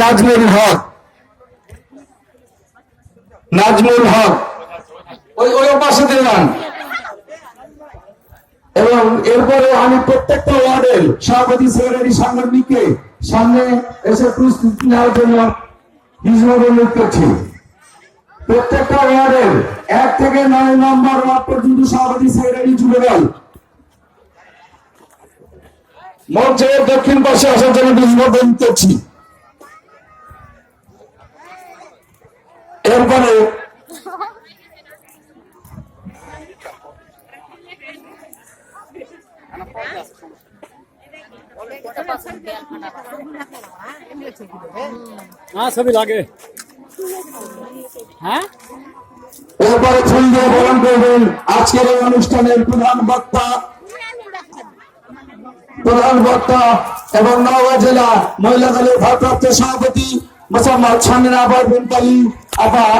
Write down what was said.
নাজমুল হক। নাজমুল হক। ওই ওই পাশে দিলাম এবং এরপরে আমি প্রত্যেকটা ওয়ার্ডের সভাপতি সেক্রেটারি সাংবাদিককে সামনে এসে প্রস্তুতি নেওয়ার জন্য হিজমত করছি। প্রত্যেকটা ওয়ার্ডের এক থেকে নয় নম্বর ওয়ার্ড পর্যন্ত সভাপতি সেক্রেটারি জুড়ে গেল মঞ্চের দক্ষিণ পাশে আসার জন্য হিজমত করছি এরপরে হ্যাঁ ছবি লাগে হ্যাঁ এরপরে দিয়ে বরণ করবেন। আজকের এই অনুষ্ঠানের প্রধান বক্তা প্রধান বক্তা এবং নওগাঁ জেলা মহিলা দলের ভারপ্রাপ্ত সভাপতি মোসাম্মদ সামিনা আবার বিনকালী আপা